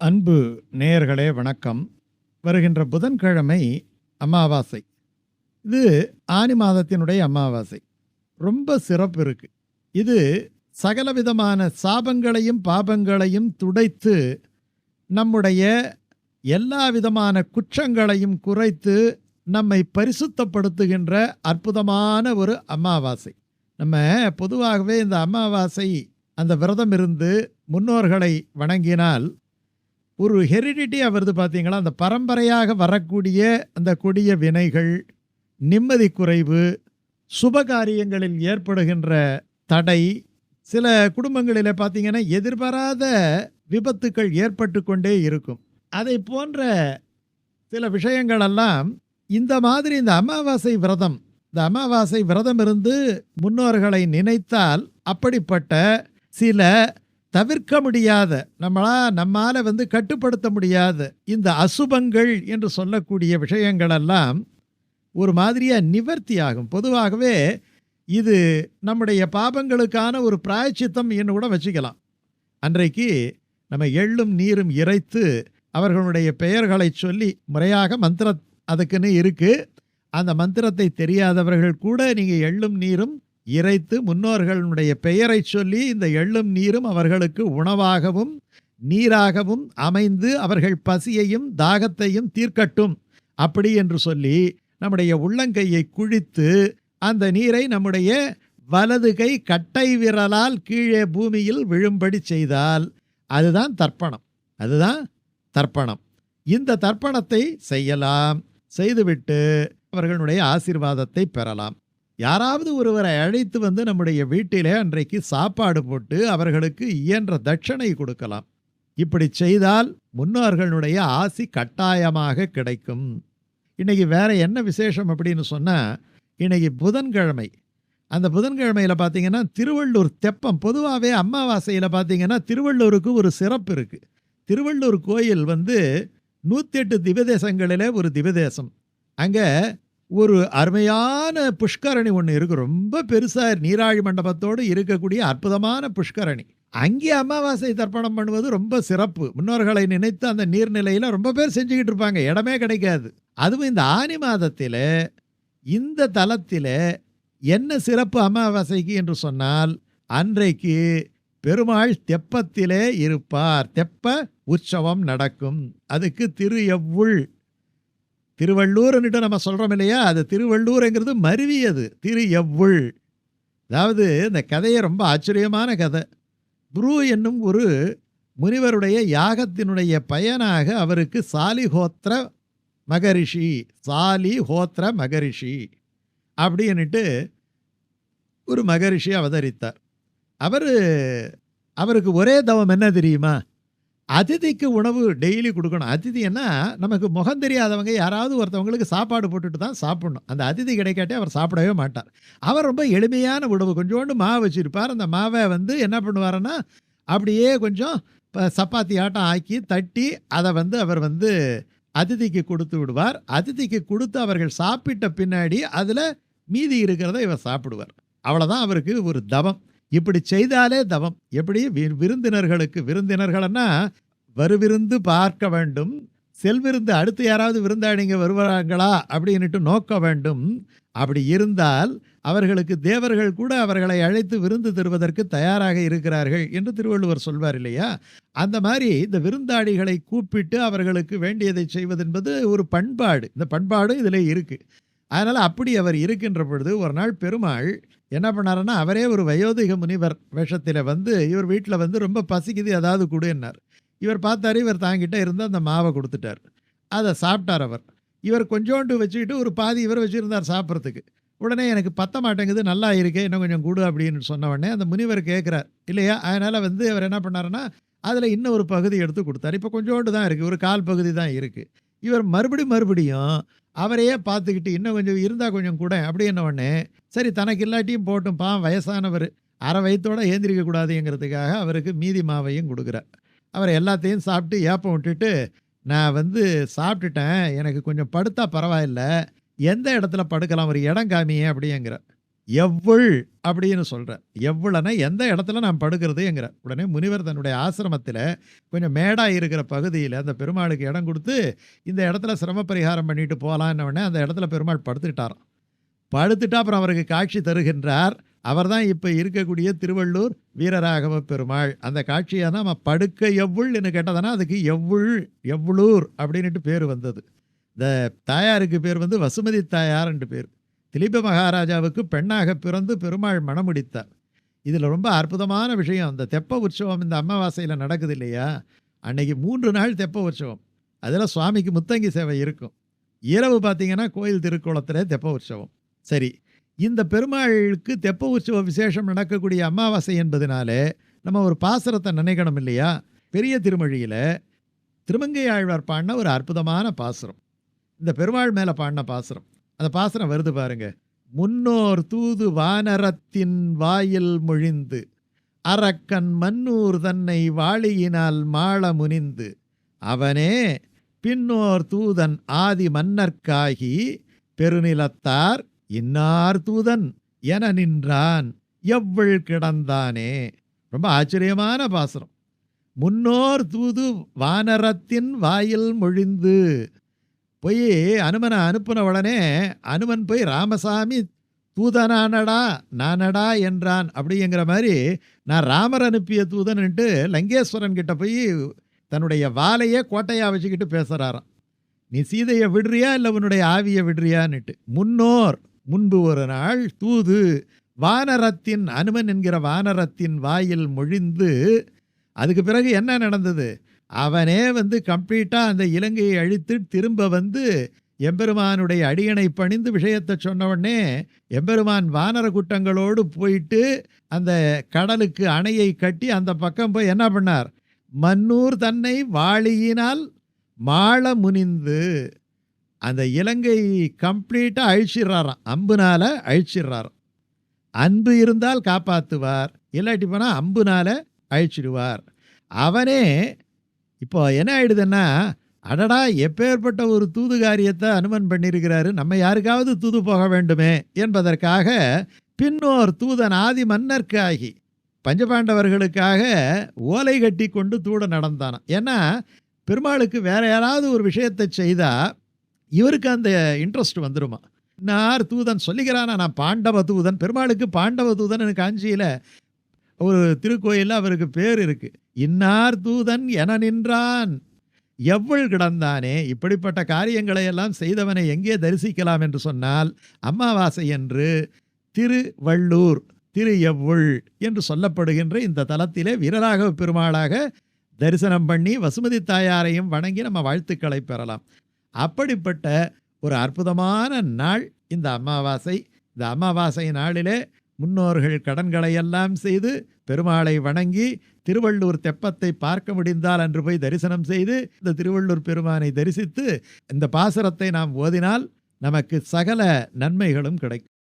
அன்பு நேயர்களே வணக்கம். வருகின்ற புதன்கிழமை அமாவாசை. இது ஆனி மாதத்தினுடைய அமாவாசை. ரொம்ப சிறப்பு இருக்கு. இது சகலவிதமான சாபங்களையும் பாபங்களையும் துடைத்து நம்முடைய எல்லா விதமான குற்றங்களையும் குறைத்து நம்மை பரிசுத்தப்படுத்துகின்ற அற்புதமான ஒரு அமாவாசை. நம்ம பொதுவாகவே இந்த அமாவாசை அந்த விரதம் இருந்து முன்னோர்களை வணங்கினால் ஒரு ஹெரிடிட்டியாக வருது பார்த்தீங்களா அந்த பரம்பரையாக வரக்கூடிய அந்த கொடிய வினைகள் நிம்மதி குறைவு சுபகாரியங்களில் ஏற்படுகின்ற தடை சில குடும்பங்களில் பார்த்தீங்கன்னா எதிர்பாராத விபத்துக்கள் ஏற்பட்டு கொண்டே இருக்கும். அதை போன்ற சில விஷயங்களெல்லாம் இந்த மாதிரி இந்த அமாவாசை விரதம் இந்த அமாவாசை விரதம் இருந்து முன்னோர்களை நினைத்தால் அப்படிப்பட்ட சில தவிர்க்க முடியாத நம்மளா நம்மால வந்து கட்டுப்படுத்த முடியாத இந்த அசுபங்கள் என்று சொல்லக்கூடிய விஷயங்களெல்லாம் ஒரு மாதிரியாக நிவர்த்தி ஆகும். பொதுவாகவே இது நம்முடைய பாபங்களுக்கான ஒரு பிராயச்சித்தம் என்று கூட வச்சுக்கலாம். அன்றைக்கு நம்ம எள்ளும் நீரும் இறைத்து அவர்களுடைய பெயர்களை சொல்லி முறையாக மந்திர அதுக்குன்னு இருக்குது அந்த மந்திரத்தை தெரியாதவர்கள் கூட நீங்கள் எள்ளும் நீரும் இறைத்து முன்னோர்களுடைய பெயரை சொல்லி இந்த எள்ளும் நீரும் அவர்களுக்கு உணவாகவும் நீராகவும் அமைந்து அவர்கள் பசியையும் தாகத்தையும் தீர்க்கட்டும். அப்படி என்று சொல்லி நம்முடைய உள்ளங்கையை குழித்து அந்த நீரை நம்முடைய வலது கை கட்டை விரலால் கீழே பூமியில் விழும்படி செய்தால் அதுதான் தர்ப்பணம். அதுதான் தர்ப்பணம். இந்த தர்ப்பணத்தை செய்யலாம். செய்துவிட்டு அவர்களுடைய ஆசீர்வாதத்தை பெறலாம். யாராவது ஒருவரை அழைத்து வந்து நம்முடைய வீட்டிலே அன்றைக்கு சாப்பாடு போட்டு அவர்களுக்கு இயன்ற தட்சணை கொடுக்கலாம். இப்படி செய்தால் முன்னோர்களுடைய ஆசி கட்டாயமாக கிடைக்கும். இன்னைக்கு வேற என்ன விசேஷம் அப்படின்னு சொன்னால் இன்னைக்கு புதன்கிழமை. அந்த புதன்கிழமையில் பார்த்தீங்கன்னா திருவள்ளூர் தெப்பம். பொதுவாகவே அமாவாசையில் பார்த்தீங்கன்னா திருவள்ளூருக்கு ஒரு சிறப்பு இருக்குது திருவள்ளூர் கோயில் வந்து நூற்றி எட்டு திவதேசங்களிலே ஒரு திவதேசம். அங்கே ஒரு அருமையான புஷ்கரணி ஒன்று இருக்குது ரொம்ப பெருசாக நீராழி மண்டபத்தோடு இருக்கக்கூடிய அற்புதமான புஷ்கரணி. அங்கே அமாவாசை தர்ப்பணம் பண்ணுவது ரொம்ப சிறப்பு. முன்னோர்களை நினைத்து அந்த நீர்நிலையில் ரொம்ப பேர் செஞ்சுக்கிட்டு இருப்பாங்க. இடமே கிடைக்காது. அதுவும் இந்த ஆனி மாதத்தில் இந்த தலத்தில் என்ன சிறப்பு அமாவாசைக்கு என்று சொன்னால் அன்றைக்கு பெருமாள் தெப்பத்திலே இருப்பார். தெப்ப உற்சவம் நடக்கும். அதுக்கு திரு எவ்வுள் திருவள்ளூர்னுட்டு நம்ம சொல்கிறோம் இல்லையா? அது திருவள்ளூருங்கிறது மருவியது திரு எவ்வுள் அதாவது இந்த கதையை ரொம்ப ஆச்சரியமான கதை. புரு என்னும் ஒரு முனிவருடைய யாகத்தினுடைய பயனாக அவருக்கு சாலிஹோத்திர மகரிஷி சாலி ஹோத்திர மகரிஷி அப்படின்னுட்டு ஒரு மகரிஷி அவதரித்தார். அவர் அவருக்கு ஒரே தவம் என்ன தெரியுமா? அதிதிக்கு உணவு டெய்லி கொடுக்கணும். அதிதின்னா நமக்கு முகம் தெரியாதவங்க யாராவது ஒருத்தவங்களுக்கு சாப்பாடு போட்டுட்டு தான் சாப்பிடணும். அந்த அதிதி கிடைக்காட்டி அவர் சாப்பிடவே மாட்டார். அவர் ரொம்ப எளிமையான உணவு. கொஞ்சோண்டு மாவு வச்சுருப்பார். அந்த மாவை வந்து என்ன பண்ணுவாருன்னா அப்படியே கொஞ்சம் இப்போ சப்பாத்தி ஆட்டம் ஆக்கி தட்டி அதை வந்து அவர் வந்து அதிதிக்கு கொடுத்து விடுவார். அதிதிக்கு கொடுத்து அவர்கள் சாப்பிட்ட பின்னாடி அதில் மீதி இருக்கிறத இவர் சாப்பிடுவார். அவ்வளோதான் அவருக்கு ஒரு தவம். இப்படி செய்தாலே தவம். எப்படி? விருந்தினர்களுக்கு. விருந்தினர்கள்னா வருவிருந்து பார்க்க வேண்டும். செல்விருந்து அடுத்து யாராவது விருந்தாளிங்க வருவாங்களா அப்படின்னுட்டு நோக்க வேண்டும். அப்படி இருந்தால் அவர்களுக்கு தேவர்கள் கூட அவர்களை அழைத்து விருந்து தருவதற்கு தயாராக இருக்கிறார்கள் என்று திருவள்ளுவர் சொல்வார் இல்லையா? அந்த மாதிரி இந்த விருந்தாளிகளை கூப்பிட்டு அவர்களுக்கு வேண்டியதை செய்வது என்பது ஒரு பண்பாடு. இந்த பண்பாடும் இதில் இருக்குது அதனால் அப்படி அவர் இருக்கின்ற பொழுது ஒரு நாள் பெருமாள் என்ன பண்ணாருன்னா அவரே ஒரு வயோதிக முனிவர் வேஷத்தில் வந்து இவர் வீட்டில் வந்து ரொம்ப பசிக்குது ஏதாவது கொடுன்னார். இவர் பார்த்தாரு இவர் தாங்கிட்ட இருந்து அந்த மாவை கொடுத்துட்டார். அதை சாப்பிட்டார் அவர். இவர் கொஞ்சோண்டு வச்சுக்கிட்டு ஒரு பாதி இவர் வச்சுருந்தார் சாப்பிட்றதுக்கு. உடனே எனக்கு பத்த மாட்டேங்குது நல்லா இருக்கே இன்னும் கொஞ்சம் கூடு அப்படின்னு சொன்ன உடனே அந்த முனிவர் கேட்குறார் இல்லையா? அதனால் வந்து அவர் என்ன பண்ணாருன்னா அதில் இன்னும் ஒரு பகுதி எடுத்து கொடுத்தாரு. இப்போ கொஞ்சோண்டு தான் இருக்குது ஒரு கால் பகுதி தான் இருக்குது இவர் மறுபடி மறுபடியும் அவரையே பார்த்துக்கிட்டு இன்னும் கொஞ்சம் இருந்தால் கொஞ்சம் கூட அப்படி உடனே சரி தனக்கு இல்லாட்டியும் போட்டும் பா வயசானவர் அரை வயத்தோடு ஏந்திரிக்க கூடாதுங்கிறதுக்காக அவருக்கு மீதி மாவையும் கொடுக்குறார். அவர் எல்லாத்தையும் சாப்பிட்டு ஏப்பம் விட்டுட்டு நான் வந்து சாப்பிட்டுட்டேன் எனக்கு கொஞ்சம் படுத்தா பரவாயில்ல எந்த இடத்துல படுக்கலாம் ஒரு இடம் காமியே அப்படிங்கிற எவ்வள் அப்படின்னு சொல்கிறார் எவ்வளனா எந்த இடத்துல நான் படுக்கிறதுங்கிற. உடனே முனிவர் தன்னுடைய ஆசிரமத்தில் கொஞ்சம் மேடாக இருக்கிற பகுதியில் அந்த பெருமாளுக்கு இடம் கொடுத்து இந்த இடத்துல சிரம பரிகாரம் பண்ணிட்டு போகலான்னு உடனே அந்த இடத்துல பெருமாள் படுத்துக்கிட்டாராம் படுத்துட்டு அப்புறம் அவருக்கு காட்சி தருகின்றார். அவர்தான் இப்போ இருக்கக்கூடிய திருவள்ளூர் வீரராகவ பெருமாள். அந்த காட்சியை தான் நம்ம படுக்க எவ்வுள்னு கேட்டதானா அதுக்கு எவ்வுள் எவ்வுளூர் அப்படின்ட்டு பேர் வந்தது. இந்த தாயாருக்கு பேர் வந்து வசுமதி தாயார்ன்ட்டு பேர். திலீப மகாராஜாவுக்கு பெண்ணாக பிறந்து பெருமாள் மணமுடித்தார். இதில் ரொம்ப அற்புதமான விஷயம். அந்த தெப்ப உற்சவம் இந்த அமாவாசையில் நடக்குது இல்லையா? அன்னைக்கு மூன்று நாள் தெப்ப உற்சவம். அதில் சுவாமிக்கு முத்தங்கி சேவை இருக்கும். இரவு பார்த்தீங்கன்னா கோயில் திருக்குளத்தில் தெப்ப உற்சவம். சரி இந்த பெருமாளுக்கு தெப்ப உற்சவ விசேஷம் நடக்கக்கூடிய அமாவாசை என்பதனாலே நம்ம ஒரு பாசுரத்தை நினைக்கணும் இல்லையா? பெரிய திருமொழியில் திருமங்கை ஆழ்வார் பாடின ஒரு அற்புதமான பாசுரம். இந்த பெருமாள் மேலே பாடின பாசுரம். அந்த பாசனம் வருது பாருங்க. முன்னோர் தூது வானரத்தின் வாயில் மொழிந்து அரக்கன் மன்னூர் தன்னை வாளியினால் மாள முனிந்து அவனே பின்னோர் தூதன் ஆதி மன்னர்க்காகி பெருநிலத்தார் இன்னார் தூதன் என நின்றான். எவ்வள் கிடந்தானே? ரொம்ப ஆச்சரியமான பாசனம். முன்னோர் தூது வானரத்தின் வாயில் மொழிந்து போய் அனுமனை அனுப்பின உடனே அனுமன் போய் ராமசாமி தூதனானடா நானடா என்றான். அப்படிங்கிற மாதிரி நான் ராமர் அனுப்பிய தூதன்ட்டு லங்கேஸ்வரன் கிட்ட போய் தன்னுடைய வாலையே கோட்டையாக வச்சுக்கிட்டு பேசுகிறாராம் நீ சீதையை விடுறியா இல்லை உன்னுடைய ஆவியை விடுறியான்னுட்டு? முன்னோர் முன்பு ஒரு நாள் தூது வானரத்தின் அனுமன் என்கிற வானரத்தின் வாயில் மொழிந்து அதுக்கு பிறகு என்ன நடந்தது? அவனே வந்து கம்ப்ளீட்டாக அந்த இலங்கையை அழித்து திரும்ப வந்து எம்பெருமானுடைய அடியணை பணிந்து விஷயத்தை சொன்னவுடனே எம்பெருமான் வானர கூட்டங்களோடு போயிட்டு அந்த கடலுக்கு அணையை கட்டி அந்த பக்கம் போய் என்ன பண்ணார்? மன்னூர் தன்னை வாளியினால் மாள முனிந்து அந்த இலங்கை கம்ப்ளீட்டாக அழிச்சிடுறாராம். அம்புனால் அழிச்சிடுறாராம். அன்பு இருந்தால் காப்பாற்றுவார் இல்லாட்டி போனால் அம்புனால் அழிச்சிடுவார். அவனே இப்போ என்ன ஆயிடுதுன்னா அடடா எப்பேற்பட்ட ஒரு தூது காரியத்தை அனுமன் பண்ணியிருக்கிறாரு. நம்ம யாருக்காவது தூது போக வேண்டுமே என்பதற்காக பின்னோர் தூதன் ஆதி மன்னர்க்காகி பஞ்சபாண்டவர்களுக்காக ஓலை கட்டி கொண்டு தூட நடந்தானான் ஏன்னா பெருமாளுக்கு வேற யாராவது ஒரு விஷயத்தை செய்தால் இவருக்கு அந்த இன்ட்ரெஸ்ட் வந்துடுமா இன்னார் தூதன் சொல்லிக்கிறானா நான் பாண்டவ தூதன் பெருமாளுக்கு பாண்டவ தூதன் காஞ்சியில் ஒரு திருக்கோயிலில் அவருக்கு பேர் இருக்குது இன்னார் தூதன் என நின்றான். எவ்வள் கிடந்தானே? இப்படிப்பட்ட காரியங்களை எல்லாம் செய்தவனை எங்கே தரிசிக்கலாம்? என்று சொன்னால் அமாவாசை என்று திருவள்ளூர் திரு எவ்வுள் என்று சொல்லப்படுகின்ற இந்த தலத்திலே வீரராகவ பெருமாளாக தரிசனம் பண்ணி வசுமதி தாயாரையும் வணங்கி நம்ம வாழ்த்துக்களை பெறலாம். அப்படிப்பட்ட ஒரு அற்புதமான நாள் இந்த அமாவாசை இந்த அமாவாசை நாளிலே முன்னோர்கள் கடன்களை எல்லாம் செய்து பெருமாளை வணங்கி திருவள்ளூர் தெப்பத்தை பார்க்க முடிந்தால் அன்று போய் தரிசனம் செய்து இந்த திருவள்ளூர் பெருமானை தரிசித்து இந்த பாசுரத்தை நாம் ஓதினால் நமக்கு சகல நன்மைகளும் கிடைக்கும்.